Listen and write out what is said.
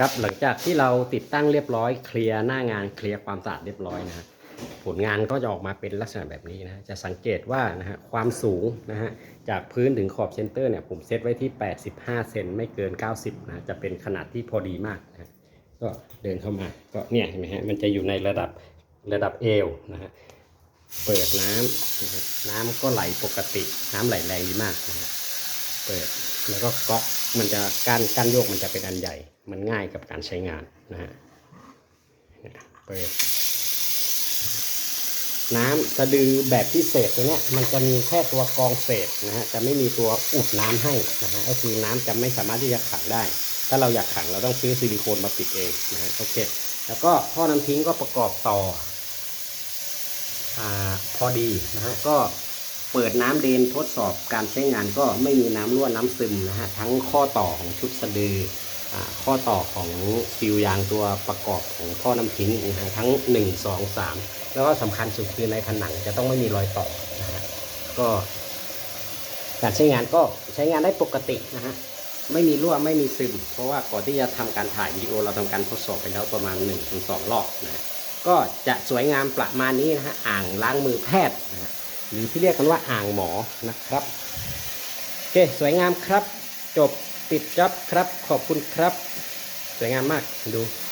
ครับหลังจากที่เราติดตั้งเรียบร้อยเคลียร์หน้างานเคลียร์ความสะอาดเรียบร้อยนะฮะผลงานก็จะออกมาเป็นลักษณะแบบนี้นะจะสังเกตว่านะฮะความสูงนะฮะจากพื้นถึงขอบเซนเตอร์เนี่ยผมเซตไว้ที่ 85 เซนไม่เกิน 90นะจะเป็นขนาดที่พอดีมากนะก็เดินเข้ามาก็เนี่ยเห็นไหมฮะมันจะอยู่ในระดับระดับเอวนะฮะเปิดน้ำนะฮะน้ำก็ไหลปกติน้ำไหลแรงดีมากนะฮะเปิดแล้วก็ก๊อกมันจะการการโยกมันจะเป็นอันใหญ่ มันง่ายกับการใช้งานนะฮะเปิด น้ำสะดือแบบพิเศษตัวเนี้ยมันจะมีแค่ตัวกรองเศษนะฮะจะไม่มีตัวอุดน้ำให้นะฮะก็คือน้ำจะไม่สามารถที่จะขังได้ ถ้าเราอยากขังเราต้องซื้อซิลิโคนมาปิดเองนะฮะโอเค แล้วก็ท่อน้ำทิ้งก็ประกอบต่ออาพอดีนะฮะก็เปิดน้ำเดนทดสอบการใช้งานก็ไม่มีน้ำรั่วน้ำซึมนะฮะทั้งข้อต่อของชุดสะดือ ข้อต่อของฟิวยางตัวประกอบของท่อน้ำทิ้งนะฮะทั้ง 1 2 3 แล้วก็สำคัญสุดคือในผนังจะต้องไม่มีรอยต่อนะฮะก็การใช้งานก็ใช้งานได้ปกตินะฮะไม่มีรั่วไม่มีซึม เพราะว่าก่อนที่จะทำการถ่ายวิดีโอเราทำการทดสอบไปแล้วประมาณ1-2รอบนะฮะก็จะสวยงามประมาณนี้นะฮะอ่างล้างมือแพทย์นะฮะหรือที่เรียกกันว่าอ่างหมอนะครับโอเคสวยงามครับจบ ปิดจ็อบครับขอบคุณครับ สวยงามมากดู